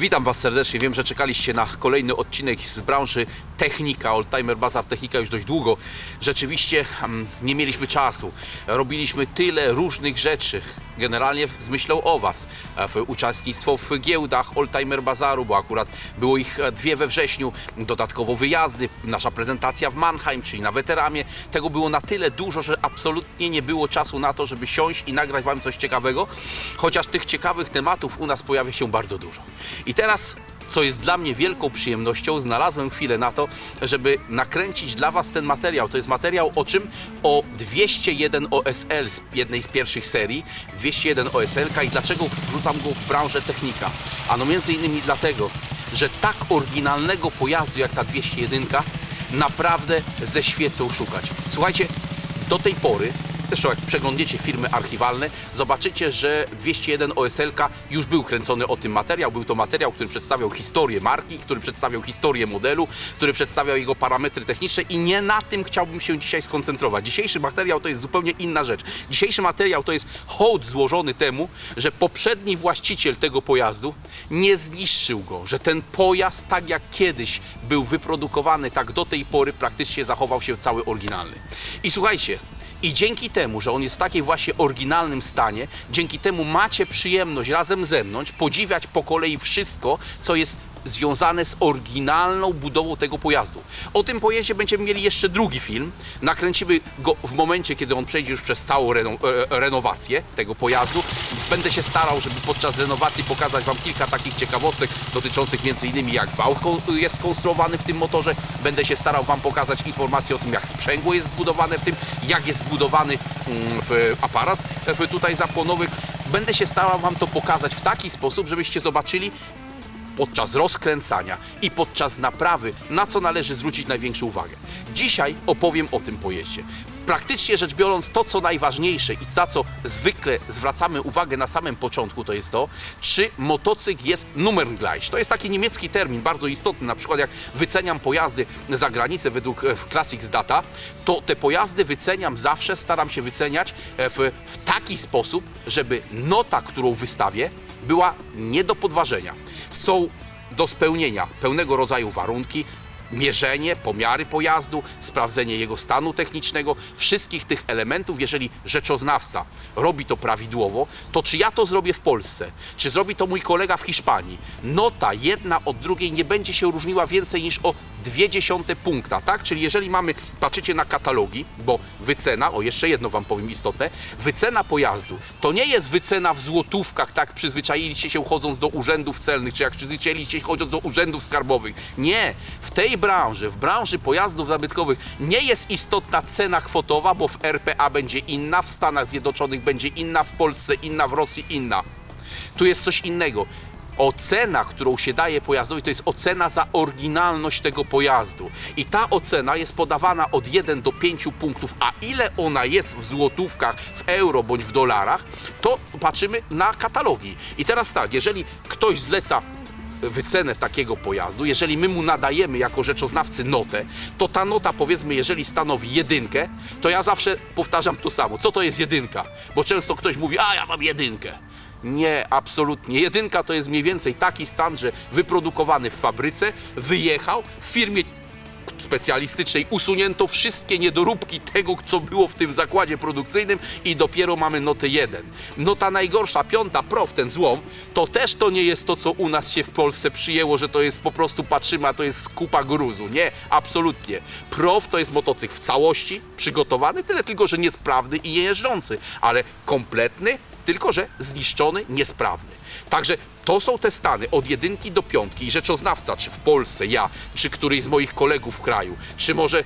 Witam Was serdecznie. Wiem, że czekaliście na kolejny odcinek z branży technika, Oldtimer Bazar Technika już dość długo. Rzeczywiście mm, nie mieliśmy czasu. Robiliśmy tyle różnych rzeczy. Generalnie z myślą o Was. E, W uczestnictwo w giełdach Oldtimer Bazaru, bo akurat było ich e, dwie we wrześniu. Dodatkowo wyjazdy, nasza prezentacja w Mannheim, czyli na weteramie. Tego było na tyle dużo, że absolutnie nie było czasu na to, żeby siąść i nagrać Wam coś ciekawego. Chociaż tych ciekawych tematów u nas pojawia się bardzo dużo. I teraz co jest dla mnie wielką przyjemnością, znalazłem chwilę na to, żeby nakręcić dla Was ten materiał. To jest materiał o czym? O 201 OSL z jednej z pierwszych serii. 201 OSL i dlaczego wrzucam go w branżę technika? Ano między innymi dlatego, że tak oryginalnego pojazdu jak ta 201 naprawdę ze świecą szukać. Słuchajcie, do tej pory Zresztą jak przeglądniecie filmy archiwalne, zobaczycie, że 201 OSLK już był kręcony o tym materiał. Był to materiał, który przedstawiał historię marki, który przedstawiał historię modelu, który przedstawiał jego parametry techniczne i nie na tym chciałbym się dzisiaj skoncentrować. Dzisiejszy materiał to jest zupełnie inna rzecz. Dzisiejszy materiał to jest hołd złożony temu, że poprzedni właściciel tego pojazdu nie zniszczył go, że ten pojazd tak jak kiedyś był wyprodukowany, tak do tej pory praktycznie zachował się cały oryginalny. I słuchajcie, i dzięki temu, że on jest w takiej właśnie oryginalnym stanie, dzięki temu macie przyjemność razem ze mną podziwiać po kolei wszystko, co jest związane z oryginalną budową tego pojazdu. O tym pojeździe będziemy mieli jeszcze drugi film. Nakręcimy go w momencie, kiedy on przejdzie już przez całą reno, e, renowację tego pojazdu. Będę się starał, żeby podczas renowacji pokazać Wam kilka takich ciekawostek dotyczących innymi jak wał jest skonstruowany w tym motorze. Będę się starał Wam pokazać informacje o tym, jak sprzęgło jest zbudowane w tym, jak jest zbudowany mm, w aparat w tutaj zapłonowy. Będę się starał Wam to pokazać w taki sposób, żebyście zobaczyli, podczas rozkręcania i podczas naprawy, na co należy zwrócić największą uwagę. Dzisiaj opowiem o tym pojeździe. Praktycznie rzecz biorąc, to co najważniejsze i na co zwykle zwracamy uwagę na samym początku, to jest to, czy motocykl jest Nummerngleich. To jest taki niemiecki termin, bardzo istotny. Na przykład jak wyceniam pojazdy za granicę według e, Classics Data, to te pojazdy wyceniam zawsze, staram się wyceniać e, w, w taki sposób, żeby nota, którą wystawię, była nie do podważenia. Są do spełnienia pełnego rodzaju warunki, mierzenie, pomiary pojazdu, sprawdzenie jego stanu technicznego, wszystkich tych elementów, jeżeli rzeczoznawca robi to prawidłowo, to czy ja to zrobię w Polsce, czy zrobi to mój kolega w Hiszpanii, nota jedna od drugiej nie będzie się różniła więcej niż o dwie dziesiąte punkta, tak? Czyli jeżeli mamy, patrzycie na katalogi, bo wycena, o jeszcze jedno Wam powiem istotne, wycena pojazdu to nie jest wycena w złotówkach, tak przyzwyczailiście się chodząc do urzędów celnych, czy jak przyzwyczailiście się chodząc do urzędów skarbowych. Nie, w tej branży, w branży pojazdów zabytkowych nie jest istotna cena kwotowa, bo w RPA będzie inna, w Stanach Zjednoczonych będzie inna, w Polsce inna, w Rosji inna. Tu jest coś innego. Ocena, którą się daje pojazdowi, to jest ocena za oryginalność tego pojazdu. I ta ocena jest podawana od 1 do 5 punktów, a ile ona jest w złotówkach, w euro bądź w dolarach, to patrzymy na katalogi. I teraz tak, jeżeli ktoś zleca wycenę takiego pojazdu, jeżeli my mu nadajemy jako rzeczoznawcy notę, to ta nota powiedzmy, jeżeli stanowi jedynkę, to ja zawsze powtarzam to samo. Co to jest jedynka? Bo często ktoś mówi, a ja mam jedynkę. Nie, absolutnie. Jedynka to jest mniej więcej taki stan, że wyprodukowany w fabryce, wyjechał w firmie specjalistycznej usunięto wszystkie niedoróbki tego, co było w tym zakładzie produkcyjnym i dopiero mamy notę 1. Nota najgorsza, piąta, prof, ten złom, to też to nie jest to, co u nas się w Polsce przyjęło, że to jest po prostu patrzymy, a to jest skupa gruzu. Nie, absolutnie. Prof to jest motocykl w całości przygotowany, tyle tylko, że niesprawny i nie jeżdżący, ale kompletny, tylko że zniszczony, niesprawny. Także to są te stany od jedynki do piątki i rzeczoznawca, czy w Polsce, ja, czy któryś z moich kolegów w kraju, czy może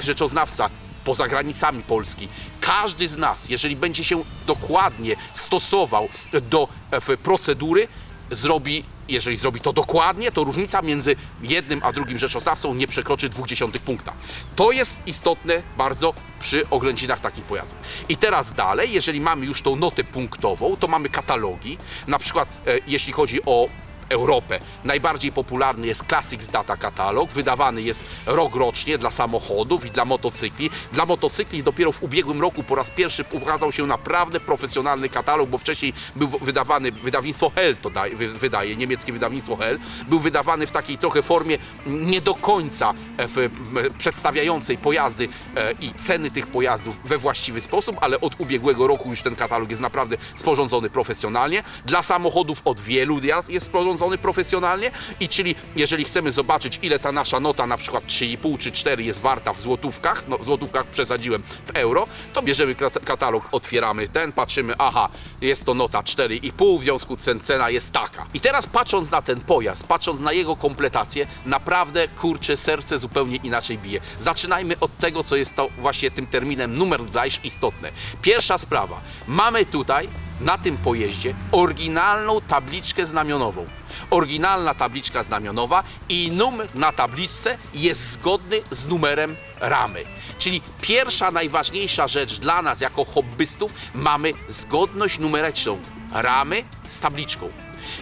rzeczoznawca poza granicami Polski. Każdy z nas, jeżeli będzie się dokładnie stosował do e, procedury, zrobi, jeżeli zrobi to dokładnie, to różnica między jednym a drugim rzeczoznawcą nie przekroczy 0,2 punkta. To jest istotne bardzo przy oględzinach takich pojazdów. I teraz dalej, jeżeli mamy już tą notę punktową, to mamy katalogi. Na przykład, e, jeśli chodzi o Europę. Najbardziej popularny jest Classics Data Katalog, wydawany jest rok rocznie dla samochodów i dla motocykli. Dla motocykli dopiero w ubiegłym roku po raz pierwszy ukazał się naprawdę profesjonalny katalog, bo wcześniej był wydawany, wydawnictwo Hell to daje, wy- wydaje, niemieckie wydawnictwo Hell, był wydawany w takiej trochę formie nie do końca e, przedstawiającej pojazdy e, i ceny tych pojazdów we właściwy sposób, ale od ubiegłego roku już ten katalog jest naprawdę sporządzony profesjonalnie. Dla samochodów od wielu lat jest sporządzony profesjonalnie i czyli jeżeli chcemy zobaczyć ile ta nasza nota na przykład 3,5 czy 4 jest warta w złotówkach, no w złotówkach przesadziłem w euro, to bierzemy kat- katalog, otwieramy ten, patrzymy, aha, jest to nota 4,5, w związku cen, cena jest taka. I teraz patrząc na ten pojazd, patrząc na jego kompletację, naprawdę kurczę serce zupełnie inaczej bije. Zaczynajmy od tego, co jest to właśnie tym terminem numer gleich istotne. Pierwsza sprawa, mamy tutaj na tym pojeździe oryginalną tabliczkę znamionową. Oryginalna tabliczka znamionowa i numer na tabliczce jest zgodny z numerem ramy. Czyli pierwsza najważniejsza rzecz dla nas jako hobbystów mamy zgodność numeryczną ramy z tabliczką.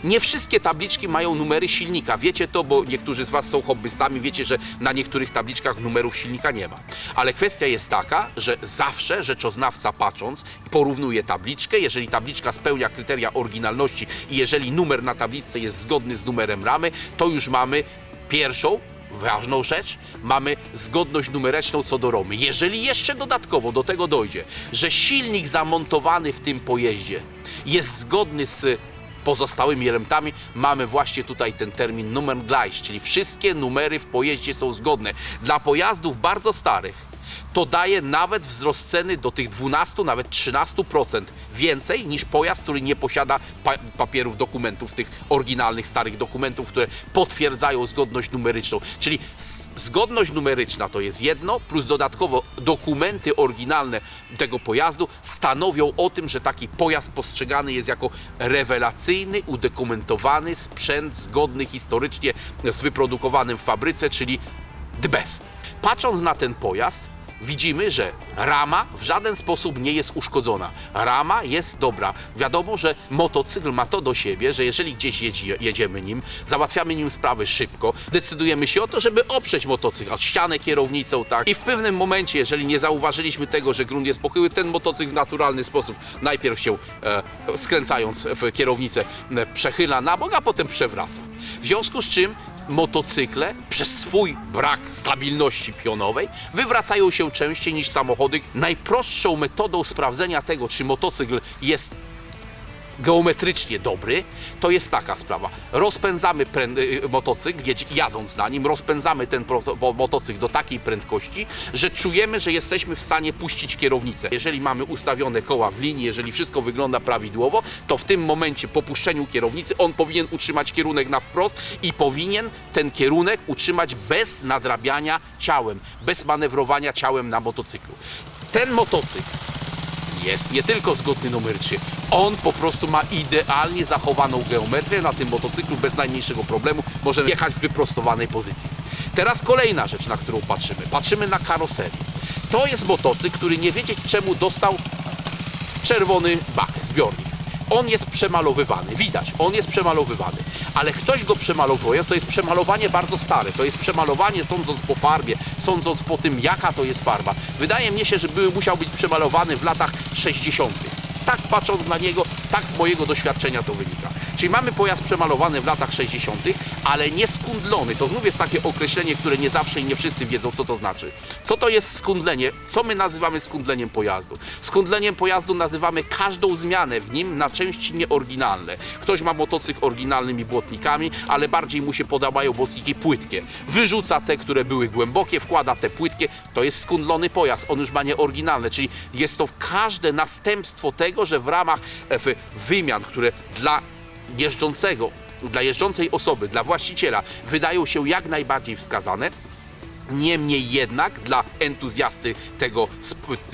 Nie wszystkie tabliczki mają numery silnika. Wiecie to, bo niektórzy z Was są hobbystami, wiecie, że na niektórych tabliczkach numerów silnika nie ma. Ale kwestia jest taka, że zawsze rzeczoznawca patrząc porównuje tabliczkę, jeżeli tabliczka spełnia kryteria oryginalności i jeżeli numer na tabliczce jest zgodny z numerem ramy, to już mamy pierwszą ważną rzecz, mamy zgodność numeryczną co do Romy. Jeżeli jeszcze dodatkowo do tego dojdzie, że silnik zamontowany w tym pojeździe jest zgodny z pozostałymi elementami, mamy właśnie tutaj ten termin numer gleich, czyli wszystkie numery w pojeździe są zgodne. Dla pojazdów bardzo starych to daje nawet wzrost ceny do tych 12, nawet 13% więcej niż pojazd, który nie posiada pa papierów, dokumentów, tych oryginalnych, starych dokumentów, które potwierdzają zgodność numeryczną. Czyli zgodność numeryczna to jest jedno, plus dodatkowo dokumenty oryginalne tego pojazdu stanowią o tym, że taki pojazd postrzegany jest jako rewelacyjny, udokumentowany sprzęt zgodny historycznie z wyprodukowanym w fabryce, czyli the best. Patrząc na ten pojazd, widzimy, że rama w żaden sposób nie jest uszkodzona. Rama jest dobra. Wiadomo, że motocykl ma to do siebie, że jeżeli gdzieś jedzie, jedziemy nim, załatwiamy nim sprawy szybko, decydujemy się o to, żeby oprzeć motocykl, od ścianę kierownicą, tak. I w pewnym momencie, jeżeli nie zauważyliśmy tego, że grunt jest pochyły, ten motocykl w naturalny sposób najpierw się e, skręcając w kierownicę e, przechyla na bok, a potem przewraca. W związku z czym motocykle przez swój brak stabilności pionowej wywracają się częściej niż samochody. Najprostszą metodą sprawdzenia tego, czy motocykl jest geometrycznie dobry, to jest taka sprawa. Rozpędzamy prę- y, motocykl, jadąc na nim, rozpędzamy ten motocykl do takiej prędkości, że czujemy, że jesteśmy w stanie puścić kierownicę. Jeżeli mamy ustawione koła w linii, jeżeli wszystko wygląda prawidłowo, to w tym momencie po puszczeniu kierownicy on powinien utrzymać kierunek na wprost i powinien ten kierunek utrzymać bez nadrabiania ciałem, bez manewrowania ciałem na motocyklu. Ten motocykl jest nie tylko zgodny numerycznie, on po prostu ma idealnie zachowaną geometrię na tym motocyklu bez najmniejszego problemu. Możemy jechać w wyprostowanej pozycji. Teraz kolejna rzecz, na którą patrzymy. Patrzymy na karoserię. To jest motocykl, który nie wiedzieć czemu dostał czerwony bak, zbiornik. On jest przemalowywany, widać, on jest przemalowywany, ale ktoś go przemalowuje, to jest przemalowanie bardzo stare, to jest przemalowanie sądząc po farbie, sądząc po tym jaka to jest farba. Wydaje mi się, że był, musiał być przemalowany w latach 60. Tak patrząc na niego, tak z mojego doświadczenia to wynika. Czyli mamy pojazd przemalowany w latach 60., ale nie skundlony. To znów jest takie określenie, które nie zawsze i nie wszyscy wiedzą, co to znaczy. Co to jest skundlenie? Co my nazywamy skundleniem pojazdu? Skundleniem pojazdu nazywamy każdą zmianę w nim na części nieoryginalne. Ktoś ma motocykl oryginalnymi błotnikami, ale bardziej mu się podobają błotniki płytkie. Wyrzuca te, które były głębokie, wkłada te płytkie. To jest skundlony pojazd. On już ma nieoryginalne, czyli jest to każde następstwo tego, że w ramach e, wymian, które dla jeżdżącego, dla jeżdżącej osoby, dla właściciela wydają się jak najbardziej wskazane. Niemniej jednak dla entuzjasty tego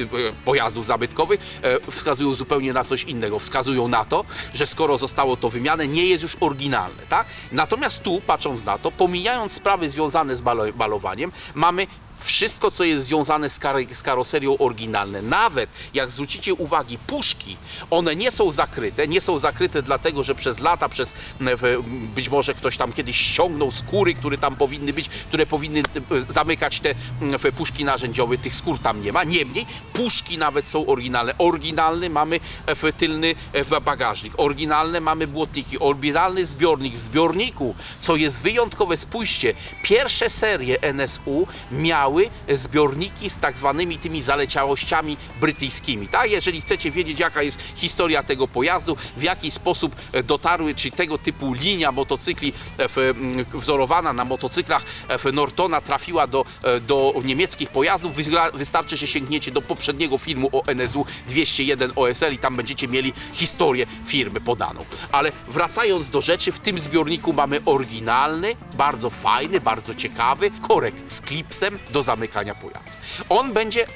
y, pojazdów zabytkowych e, wskazują zupełnie na coś innego. Wskazują na to, że skoro zostało to wymiane, nie jest już oryginalne. Tak? Natomiast tu, patrząc na to, pomijając sprawy związane z balo- balowaniem, mamy Wszystko, co jest związane z, kar- z karoserią oryginalne, nawet jak zwrócicie uwagi, puszki, one nie są zakryte, nie są zakryte dlatego, że przez lata, przez m, w- być może ktoś tam kiedyś ściągnął skóry, które tam powinny być, które powinny e, zamykać te m, w- puszki narzędziowe, tych skór tam nie ma. Niemniej puszki nawet są oryginalne. Oryginalny mamy e, tylny e, bagażnik, oryginalne mamy błotniki, oryginalny zbiornik. W zbiorniku, co jest wyjątkowe, spójrzcie, pierwsze serie NSU miały zbiorniki z tak zwanymi tymi zaleciałościami brytyjskimi. Tak, jeżeli chcecie wiedzieć, jaka jest historia tego pojazdu, w jaki sposób e, dotarły, czy tego typu linia motocykli e, w, mm, wzorowana na motocyklach e, w Nortona trafiła do, do niemieckich pojazdów, wystarczy, że sięgniecie do poprzedniego filmu o NSU 201 OSL i tam będziecie mieli historię firmy podaną. Ale wracając do rzeczy, w tym zbiorniku mamy oryginalny, bardzo fajny, bardzo ciekawy korek z klipsem do zamykania pojazdu. On będzie e,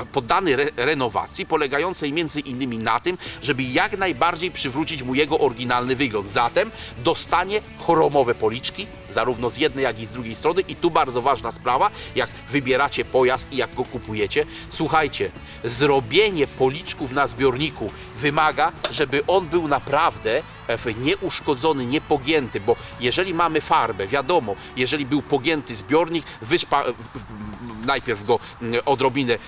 e, poddany re, renowacji, polegającej między innymi na tym, żeby jak najbardziej przywrócić mu jego oryginalny wygląd. Zatem dostanie chromowe policzki, zarówno z jednej, jak i z drugiej strony. I tu bardzo ważna sprawa, jak wybieracie pojazd i jak go kupujecie. Słuchajcie, zrobienie policzków na zbiorniku wymaga, żeby on był naprawdę nieuszkodzony, niepogięty, bo jeżeli mamy farbę, wiadomo, jeżeli był pogięty zbiornik, wyszpa, najpierw go mm, odrobinę, e,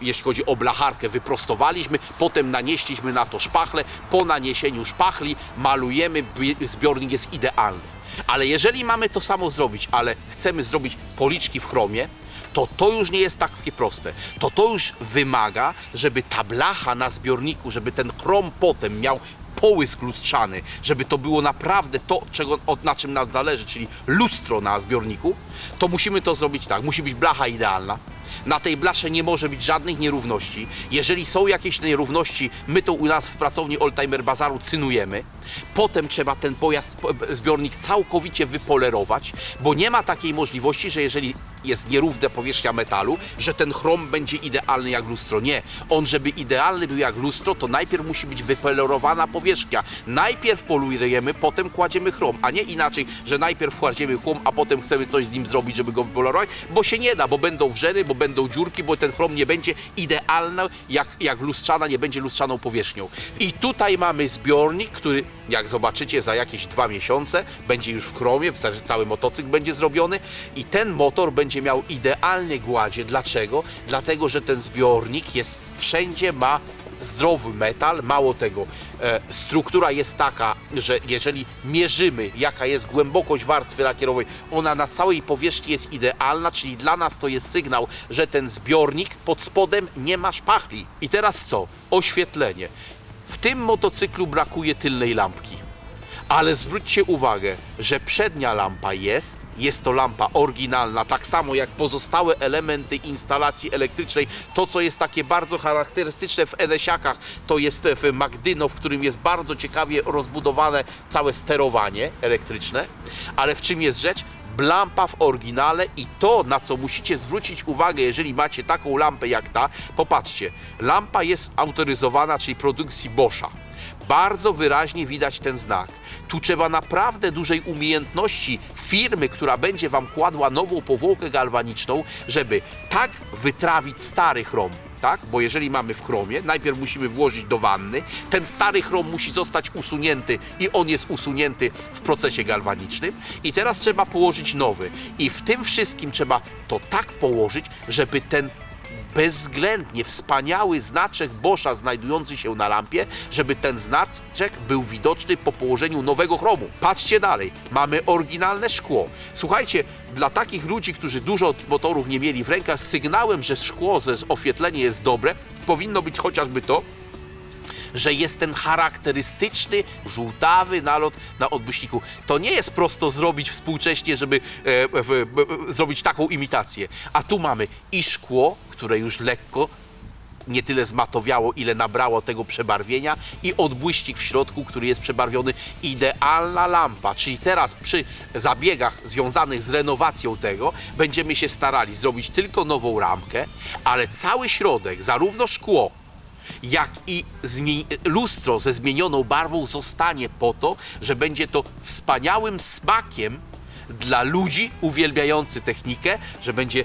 jeśli chodzi o blacharkę, wyprostowaliśmy, potem nanieśliśmy na to szpachle, po naniesieniu szpachli malujemy, bi- zbiornik jest idealny. Ale jeżeli mamy to samo zrobić, ale chcemy zrobić policzki w chromie, to to już nie jest takie proste. To to już wymaga, żeby ta blacha na zbiorniku, żeby ten chrom potem miał połysk lustrzany, żeby to było naprawdę to, czego, na czym nam zależy, czyli lustro na zbiorniku, to musimy to zrobić tak. Musi być blacha idealna. Na tej blasze nie może być żadnych nierówności. Jeżeli są jakieś nierówności, my to u nas w pracowni Oldtimer Bazaru cynujemy. Potem trzeba ten pojazd, po- zbiornik całkowicie wypolerować, bo nie ma takiej możliwości, że jeżeli jest nierówna powierzchnia metalu, że ten chrom będzie idealny jak lustro. Nie. On, żeby idealny był jak lustro, to najpierw musi być wypolerowana powierzchnia. Najpierw polujemy, potem kładziemy chrom, a nie inaczej, że najpierw kładziemy chrom, a potem chcemy coś z nim zrobić, żeby go wypolerować, bo się nie da, bo będą wrzery, bo będą dziurki, bo ten chrom nie będzie idealny jak, jak lustrzana, nie będzie lustrzaną powierzchnią. I tutaj mamy zbiornik, który jak zobaczycie za jakieś dwa miesiące będzie już w chromie, cały motocykl będzie zrobiony i ten motor będzie miał idealne gładzie. Dlaczego? Dlatego, że ten zbiornik jest wszędzie ma zdrowy metal, mało tego, e, struktura jest taka, że jeżeli mierzymy jaka jest głębokość warstwy lakierowej, ona na całej powierzchni jest idealna, czyli dla nas to jest sygnał, że ten zbiornik pod spodem nie ma szpachli. I teraz co? Oświetlenie. W tym motocyklu brakuje tylnej lampki. Ale zwróćcie uwagę, że przednia lampa jest, jest to lampa oryginalna, tak samo jak pozostałe elementy instalacji elektrycznej. To, co jest takie bardzo charakterystyczne w Enesiakach, to jest w Magdyno, w którym jest bardzo ciekawie rozbudowane całe sterowanie elektryczne. Ale w czym jest rzecz? lampa w oryginale i to, na co musicie zwrócić uwagę, jeżeli macie taką lampę jak ta, popatrzcie, lampa jest autoryzowana, czyli produkcji Boscha. Bardzo wyraźnie widać ten znak. Tu trzeba naprawdę dużej umiejętności firmy, która będzie Wam kładła nową powłokę galwaniczną, żeby tak wytrawić stary chrom, tak? Bo jeżeli mamy w chromie, najpierw musimy włożyć do wanny, ten stary chrom musi zostać usunięty i on jest usunięty w procesie galwanicznym i teraz trzeba położyć nowy. I w tym wszystkim trzeba to tak położyć, żeby ten bezwzględnie wspaniały znaczek Boscha znajdujący się na lampie, żeby ten znaczek był widoczny po położeniu nowego chromu. Patrzcie dalej, mamy oryginalne szkło. Słuchajcie, dla takich ludzi, którzy dużo motorów nie mieli w rękach, sygnałem, że szkło, że oświetlenie jest dobre, powinno być chociażby to, że jest ten charakterystyczny, żółtawy nalot na odbyśniku. To nie jest prosto zrobić współcześnie, żeby e, w, e, zrobić taką imitację. A tu mamy i szkło, które już lekko nie tyle zmatowiało, ile nabrało tego przebarwienia i odbłyścik w środku, który jest przebarwiony. Idealna lampa, czyli teraz przy zabiegach związanych z renowacją tego będziemy się starali zrobić tylko nową ramkę, ale cały środek, zarówno szkło, jak i lustro ze zmienioną barwą zostanie po to, że będzie to wspaniałym smakiem dla ludzi uwielbiających technikę, że będzie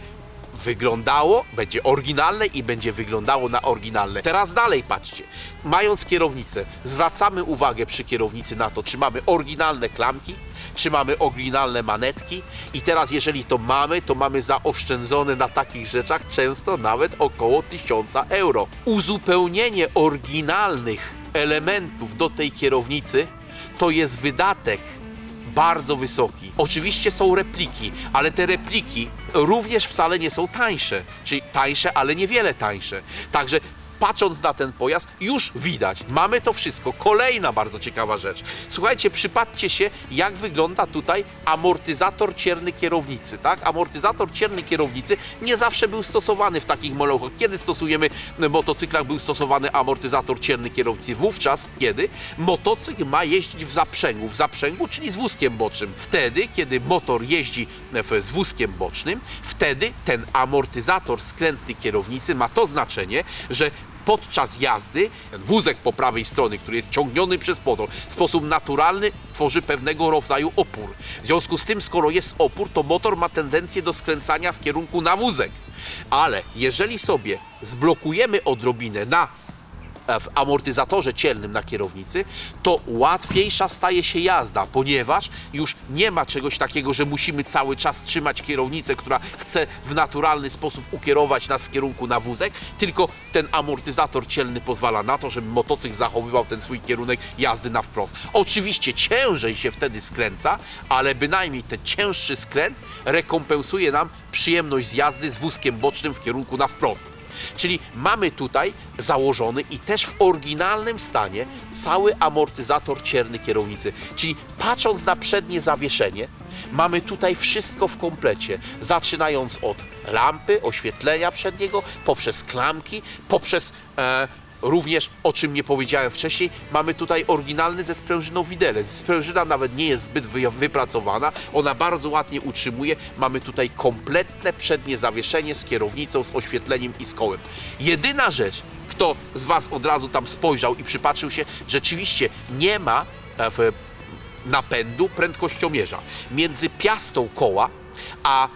wyglądało, będzie oryginalne i będzie wyglądało na oryginalne. Teraz dalej patrzcie. Mając kierownicę, zwracamy uwagę przy kierownicy na to, czy mamy oryginalne klamki, czy mamy oryginalne manetki i teraz jeżeli to mamy, to mamy zaoszczędzone na takich rzeczach często nawet około 1000 euro. Uzupełnienie oryginalnych elementów do tej kierownicy to jest wydatek bardzo wysoki. Oczywiście są repliki, ale te repliki również wcale nie są tańsze. Czyli tańsze, ale niewiele tańsze. Także patrząc na ten pojazd, już widać, mamy to wszystko. Kolejna bardzo ciekawa rzecz. Słuchajcie, przypatrzcie się, jak wygląda tutaj amortyzator cierny kierownicy, tak? Amortyzator cierny kierownicy nie zawsze był stosowany w takich molochach. Kiedy stosujemy w motocyklach, był stosowany amortyzator cierny kierownicy? Wówczas, kiedy motocykl ma jeździć w zaprzęgu, w zaprzęgu, czyli z wózkiem bocznym. Wtedy, kiedy motor jeździ w, z wózkiem bocznym, wtedy ten amortyzator skrętny kierownicy ma to znaczenie, że podczas jazdy wózek po prawej stronie, który jest ciągniony przez motor, w sposób naturalny tworzy pewnego rodzaju opór. W związku z tym, skoro jest opór, to motor ma tendencję do skręcania w kierunku na wózek. Ale jeżeli sobie zblokujemy odrobinę na w amortyzatorze cielnym na kierownicy, to łatwiejsza staje się jazda, ponieważ już nie ma czegoś takiego, że musimy cały czas trzymać kierownicę, która chce w naturalny sposób ukierować nas w kierunku na wózek, tylko ten amortyzator cielny pozwala na to, żeby motocykl zachowywał ten swój kierunek jazdy na wprost. Oczywiście ciężej się wtedy skręca, ale bynajmniej ten cięższy skręt rekompensuje nam przyjemność z jazdy z wózkiem bocznym w kierunku na wprost. Czyli mamy tutaj założony i też w oryginalnym stanie cały amortyzator cierny kierownicy. Czyli patrząc na przednie zawieszenie, mamy tutaj wszystko w komplecie. Zaczynając od lampy, oświetlenia przedniego, poprzez klamki, poprzez e, Również, o czym nie powiedziałem wcześniej, mamy tutaj oryginalny ze sprężyną widelec. Sprężyna nawet nie jest zbyt wy- wypracowana, ona bardzo ładnie utrzymuje. Mamy tutaj kompletne przednie zawieszenie z kierownicą, z oświetleniem i z kołem. Jedyna rzecz, kto z Was od razu tam spojrzał i przypatrzył się, rzeczywiście nie ma e, w, napędu prędkościomierza. Między piastą koła a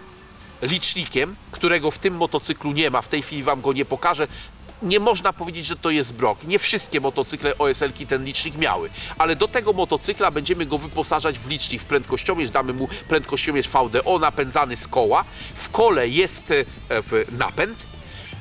licznikiem, którego w tym motocyklu nie ma, w tej chwili Wam go nie pokażę, nie można powiedzieć, że to jest brok. Nie wszystkie motocykle OSL-ki ten licznik miały, ale do tego motocykla będziemy go wyposażać w licznik, w prędkościomierz, damy mu prędkościomierz VDO napędzany z koła. W kole jest e, napęd,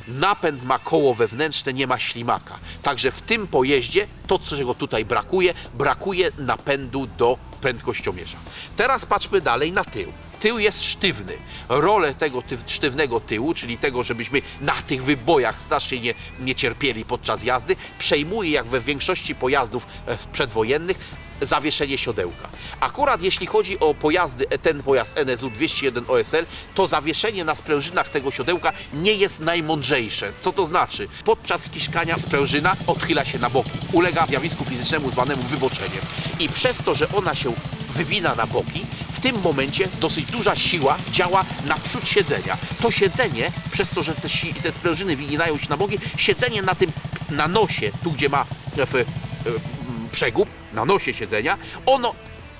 Napęd ma koło wewnętrzne, nie ma ślimaka. Także w tym pojeździe to, czego tutaj brakuje, brakuje napędu do prędkościomierza. Teraz patrzmy dalej na tył. Tył jest sztywny. Rolę tego ty- sztywnego tyłu, czyli tego, żebyśmy na tych wybojach strasznie nie, nie cierpieli podczas jazdy, przejmuje, jak we większości pojazdów e, przedwojennych, zawieszenie siodełka. Akurat jeśli chodzi o pojazdy, e, ten pojazd NSU 201 OSL, to zawieszenie na sprężynach tego siodełka nie jest najmądrzejsze. Co to znaczy? Podczas skiszkania sprężyna odchyla się na boki. Ulega zjawisku fizycznemu zwanemu wyboczeniem. I przez to, że ona się wybina na boki, w tym momencie dosyć duża siła działa na przód siedzenia. To siedzenie, przez to, że te, te sprężyny wyginają się na boki, siedzenie na tym, na nosie, tu gdzie ma w, przegub, na nosie siedzenia, ono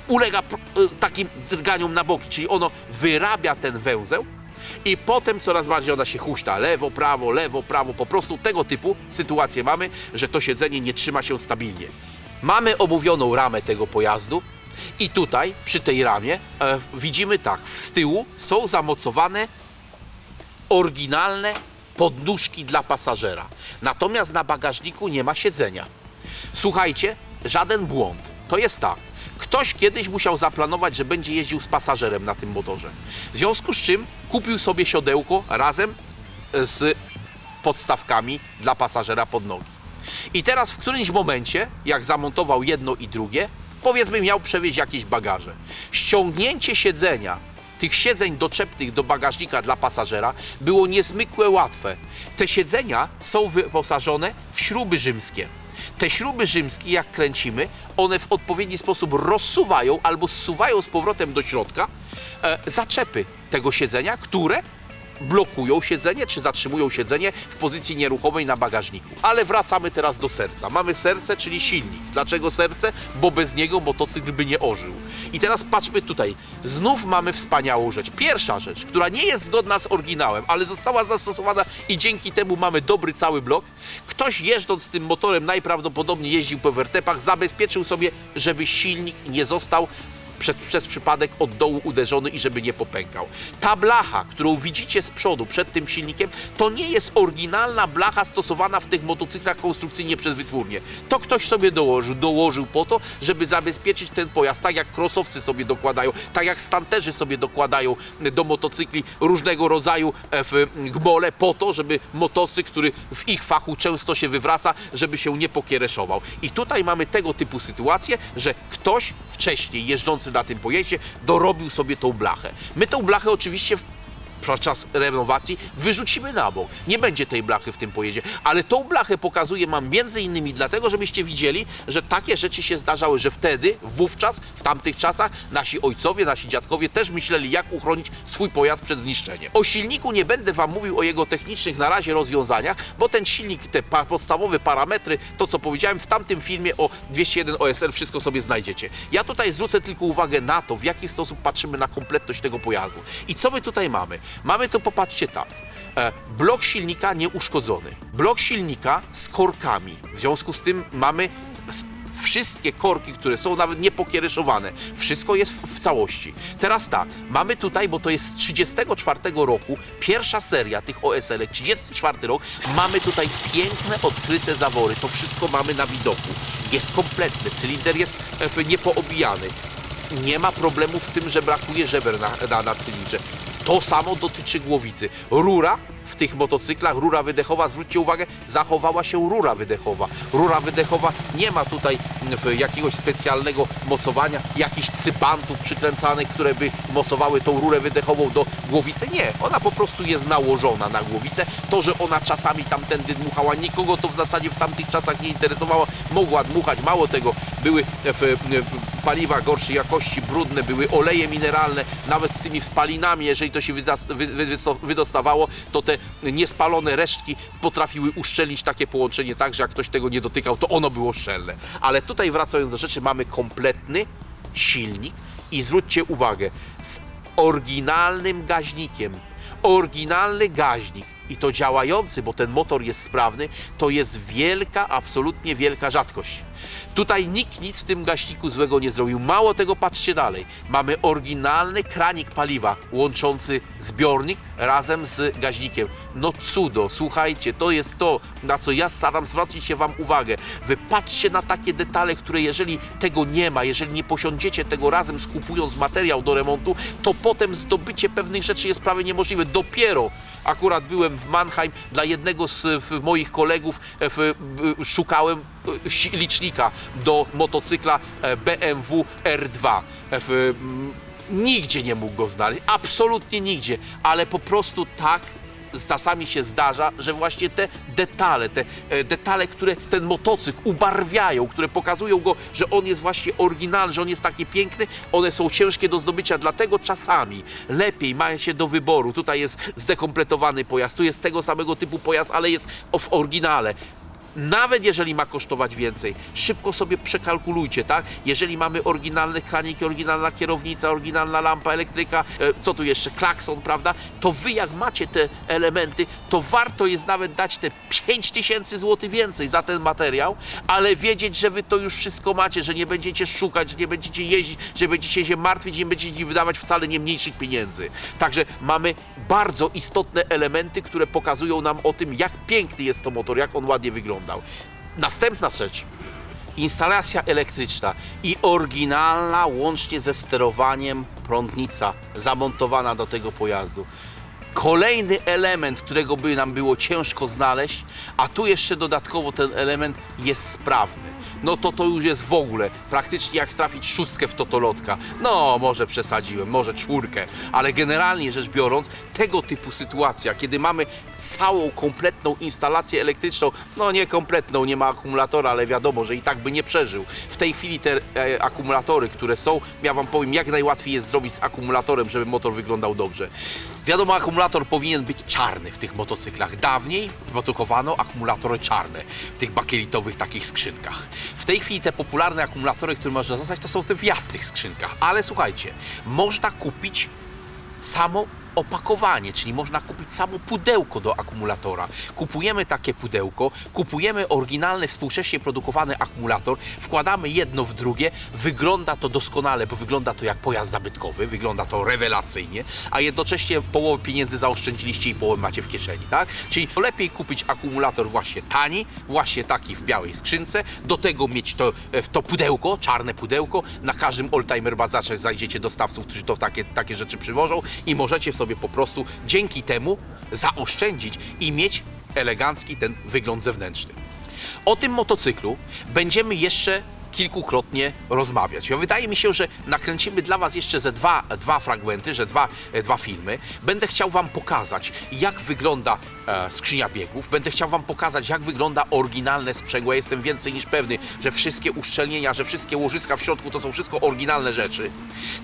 ulega y, takim drganiom na boki, czyli ono wyrabia ten węzeł i potem coraz bardziej ona się huśta, lewo, prawo, lewo, prawo, po prostu tego typu sytuacje mamy, że to siedzenie nie trzyma się stabilnie. Mamy omówioną ramę tego pojazdu i tutaj przy tej ramie e, widzimy tak, z tyłu są zamocowane oryginalne podnóżki dla pasażera. Natomiast na bagażniku nie ma siedzenia. Słuchajcie, żaden błąd. To jest tak. Ktoś kiedyś musiał zaplanować, że będzie jeździł z pasażerem na tym motorze. W związku z czym kupił sobie siodełko razem e, z podstawkami dla pasażera pod nogi. I teraz w którymś momencie, jak zamontował jedno i drugie, powiedzmy miał przewieźć jakieś bagaże. Ściągnięcie siedzenia tych siedzeń doczepnych do bagażnika dla pasażera było niezwykle łatwe. Te siedzenia są wyposażone w śruby rzymskie. Te śruby rzymskie, jak kręcimy, one w odpowiedni sposób rozsuwają albo zsuwają z powrotem do środka e, zaczepy tego siedzenia, które blokują siedzenie, czy zatrzymują siedzenie w pozycji nieruchomej na bagażniku. Ale wracamy teraz do serca. Mamy serce, czyli silnik. Dlaczego serce? Bo bez niego motocykl by nie ożył. I teraz patrzmy tutaj. Znów mamy wspaniałą rzecz. Pierwsza rzecz, która nie jest zgodna z oryginałem, ale została zastosowana i dzięki temu mamy dobry cały blok. Ktoś jeżdżąc tym motorem najprawdopodobniej jeździł po wertepach, zabezpieczył sobie, żeby silnik nie został przez, przez przypadek od dołu uderzony i żeby nie popękał. Ta blacha, którą widzicie z przodu przed tym silnikiem, to nie jest oryginalna blacha stosowana w tych motocyklach konstrukcyjnie przez wytwórnię. To ktoś sobie dołożył, dołożył po to, żeby zabezpieczyć ten pojazd, tak jak krosowcy sobie dokładają, tak jak stanterzy sobie dokładają do motocykli różnego rodzaju e, w gmole po to, żeby motocykl, który w ich fachu często się wywraca, żeby się nie pokiereszował. I tutaj mamy tego typu sytuację, że ktoś wcześniej jeżdżący na tym pojeździe dorobił sobie tą blachę. My tą blachę oczywiście w podczas renowacji wyrzucimy na bok. Nie będzie tej blachy w tym pojeździe, ale tą blachę pokazuję mam między innymi dlatego, żebyście widzieli, że takie rzeczy się zdarzały, że wtedy, wówczas, w tamtych czasach nasi ojcowie, nasi dziadkowie też myśleli, jak uchronić swój pojazd przed zniszczeniem. O silniku nie będę Wam mówił o jego technicznych na razie rozwiązaniach, bo ten silnik, te pa podstawowe parametry, to co powiedziałem w tamtym filmie o 201 OSR, wszystko sobie znajdziecie. Ja tutaj zwrócę tylko uwagę na to, w jaki sposób patrzymy na kompletność tego pojazdu. I co my tutaj mamy? Mamy to, popatrzcie tak, e, blok silnika nieuszkodzony, blok silnika z korkami. W związku z tym mamy wszystkie korki, które są nawet niepokiereszowane. Wszystko jest w, w całości. Teraz tak, mamy tutaj, bo to jest z 34 roku, pierwsza seria tych OSL, 34 rok, mamy tutaj piękne, odkryte zawory. To wszystko mamy na widoku. Jest kompletny, cylinder jest e, niepoobijany. Nie ma problemu z tym, że brakuje żeber na, na, na cylindrze. To samo dotyczy głowicy. Rura w tych motocyklach, rura wydechowa, zwróćcie uwagę, zachowała się rura wydechowa. Rura wydechowa nie ma tutaj mm, jakiegoś specjalnego mocowania, jakichś cybantów przykręcanych, które by mocowały tą rurę wydechową do głowicy. Nie, ona po prostu jest nałożona na głowicę. To, że ona czasami tamtędy dmuchała, nikogo to w zasadzie w tamtych czasach nie interesowało. Mogła dmuchać, mało tego, były e, w, e, paliwa gorszej jakości, brudne, były oleje mineralne, nawet z tymi spalinami, jeżeli to się wydostawało, to te niespalone resztki potrafiły uszczelić takie połączenie tak, że jak ktoś tego nie dotykał, to ono było szczelne. Ale tutaj wracając do rzeczy, mamy kompletny silnik i zwróćcie uwagę, z oryginalnym gaźnikiem. Oryginalny gaźnik i to działający, bo ten motor jest sprawny, to jest wielka, absolutnie wielka rzadkość. Tutaj nikt nic w tym gaśniku złego nie zrobił. Mało tego, patrzcie dalej. Mamy oryginalny kranik paliwa łączący zbiornik razem z gaźnikiem. No cudo, słuchajcie, to jest to, na co ja staram zwracać się Wam uwagę. Wy patrzcie na takie detale, które jeżeli tego nie ma, jeżeli nie posiądziecie tego razem skupując materiał do remontu, to potem zdobycie pewnych rzeczy jest prawie niemożliwe. Dopiero akurat byłem w Mannheim dla jednego z moich kolegów e, b- szukałem e, licznika do motocykla e, BMW R2. E, W, m, nigdzie nie mógł go znaleźć, absolutnie nigdzie, ale po prostu tak czasami się zdarza, że właśnie te detale, te e, detale, które ten motocykl ubarwiają, które pokazują go, że on jest właśnie oryginalny, że on jest taki piękny, one są ciężkie do zdobycia, dlatego czasami lepiej mają się do wyboru. Tutaj jest zdekompletowany pojazd, tu jest tego samego typu pojazd, ale jest w oryginale. Nawet jeżeli ma kosztować więcej, szybko sobie przekalkulujcie, tak? Jeżeli mamy oryginalne kraniki, oryginalna kierownica, oryginalna lampa elektryka, e, co tu jeszcze, klakson, prawda? To wy jak macie te elementy, to warto jest nawet dać te 5000 zł więcej za ten materiał, ale wiedzieć, że wy to już wszystko macie, że nie będziecie szukać, że nie będziecie jeździć, że będziecie się martwić, nie będziecie wydawać wcale nie mniejszych pieniędzy. Także mamy bardzo istotne elementy, które pokazują nam o tym, jak piękny jest to motor, jak on ładnie Następna rzecz. Instalacja elektryczna i oryginalna łącznie ze sterowaniem prądnica zamontowana do tego pojazdu. Kolejny element, którego by nam było ciężko znaleźć, a tu jeszcze dodatkowo ten element jest sprawny. No to to już jest w ogóle praktycznie jak trafić szóstkę w totolotka. No, może przesadziłem, może czwórkę, ale generalnie rzecz biorąc, tego typu sytuacja, kiedy mamy całą kompletną instalację elektryczną, no nie kompletną, nie ma akumulatora, ale wiadomo, że i tak by nie przeżył. W tej chwili te e, akumulatory, które są, ja Wam powiem, jak najłatwiej jest zrobić z akumulatorem, żeby motor wyglądał dobrze. Wiadomo, akumulator powinien być czarny w tych motocyklach. Dawniej produkowano akumulatory czarne w tych bakielitowych takich skrzynkach. W tej chwili te popularne akumulatory, które można dostać, to są te w jasnych skrzynkach. Ale słuchajcie, można kupić samo opakowanie, czyli można kupić samo pudełko do akumulatora. Kupujemy takie pudełko, kupujemy oryginalny, współcześnie produkowany akumulator, wkładamy jedno w drugie, wygląda to doskonale, bo wygląda to jak pojazd zabytkowy, wygląda to rewelacyjnie, a jednocześnie połowę pieniędzy zaoszczędziliście i połowę macie w kieszeni, tak? Czyli lepiej kupić akumulator właśnie tani, właśnie taki w białej skrzynce, do tego mieć to, e, to pudełko, czarne pudełko, na każdym oldtimer bazarze znajdziecie dostawców, którzy to takie, takie rzeczy przywożą i możecie sobie po prostu dzięki temu zaoszczędzić i mieć elegancki ten wygląd zewnętrzny. O tym motocyklu będziemy jeszcze kilkukrotnie rozmawiać. Wydaje mi się, że nakręcimy dla Was jeszcze ze dwa, dwa fragmenty, że dwa, e, dwa filmy. Będę chciał Wam pokazać, jak wygląda e, skrzynia biegów. Będę chciał Wam pokazać, jak wygląda oryginalne sprzęgło. Jestem więcej niż pewny, że wszystkie uszczelnienia, że wszystkie łożyska w środku to są wszystko oryginalne rzeczy.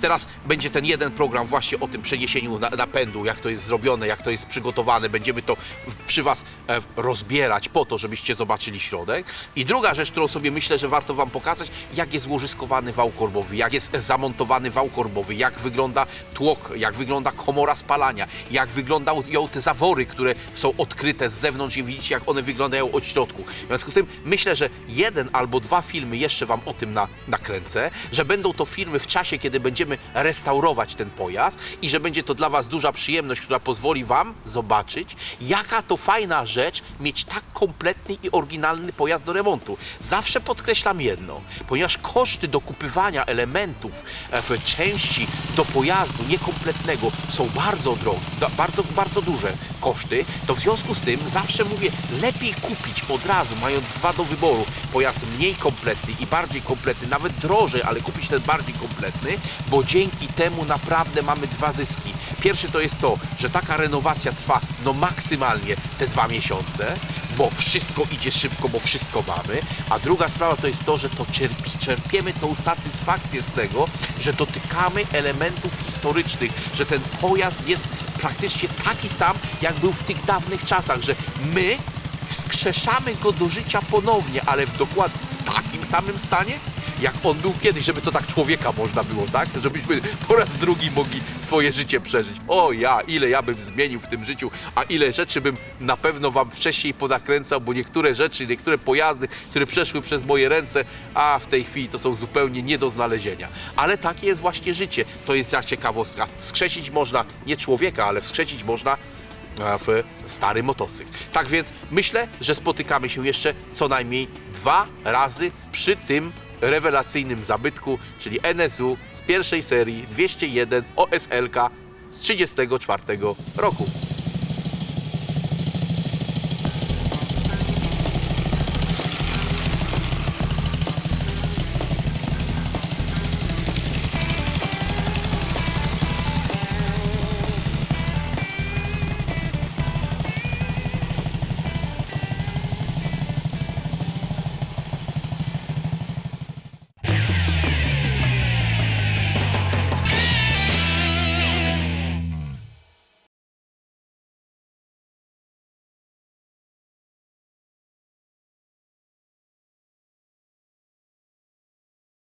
Teraz będzie ten jeden program właśnie o tym przeniesieniu na- napędu, jak to jest zrobione, jak to jest przygotowane. Będziemy to przy Was e, rozbierać po to, żebyście zobaczyli środek. I druga rzecz, którą sobie myślę, że warto Wam pokazać, jak jest łożyskowany wał korbowy, jak jest zamontowany wał korbowy, jak wygląda tłok, jak wygląda komora spalania, jak wyglądają te zawory, które są odkryte z zewnątrz i widzicie, jak one wyglądają od środku. W związku z tym myślę, że jeden albo dwa filmy jeszcze Wam o tym na, nakręcę, że będą to filmy w czasie, kiedy będziemy restaurować ten pojazd i że będzie to dla Was duża przyjemność, która pozwoli Wam zobaczyć, jaka to fajna rzecz mieć tak kompletny i oryginalny pojazd do remontu. Zawsze podkreślam jedno, ponieważ koszty dokupywania elementów e, w części do pojazdu niekompletnego są bardzo drogie, bardzo, bardzo duże koszty, to w związku z tym zawsze mówię, lepiej kupić od razu, mając dwa do wyboru, pojazd mniej kompletny i bardziej kompletny, nawet drożej, ale kupić ten bardziej kompletny, bo dzięki temu naprawdę mamy dwa zyski. Pierwszy to jest to, że taka renowacja trwa no maksymalnie te dwa miesiące, bo wszystko idzie szybko, bo wszystko mamy, a druga sprawa to jest to, że to czerpi, czerpiemy tą satysfakcję z tego, że dotykamy elementów historycznych, że ten pojazd jest praktycznie taki sam, jak był w tych dawnych czasach, że my wskrzeszamy go do życia ponownie, ale w dokładnie takim samym stanie, jak on był kiedyś, żeby to tak człowieka można było, tak? Żebyśmy po raz drugi mogli swoje życie przeżyć. O ja, ile ja bym zmienił w tym życiu, a ile rzeczy bym na pewno wam wcześniej podakręcał, bo niektóre rzeczy, niektóre pojazdy, które przeszły przez moje ręce, a w tej chwili to są zupełnie nie do znalezienia. Ale takie jest właśnie życie. To jest za ciekawostka. Wskrzesić można nie człowieka, ale wskrzesić można w stary motocykl. Tak więc myślę, że spotykamy się jeszcze co najmniej dwa razy przy tym rewelacyjnym zabytku, czyli NSU z pierwszej serii 201 OSLK z 1934 roku.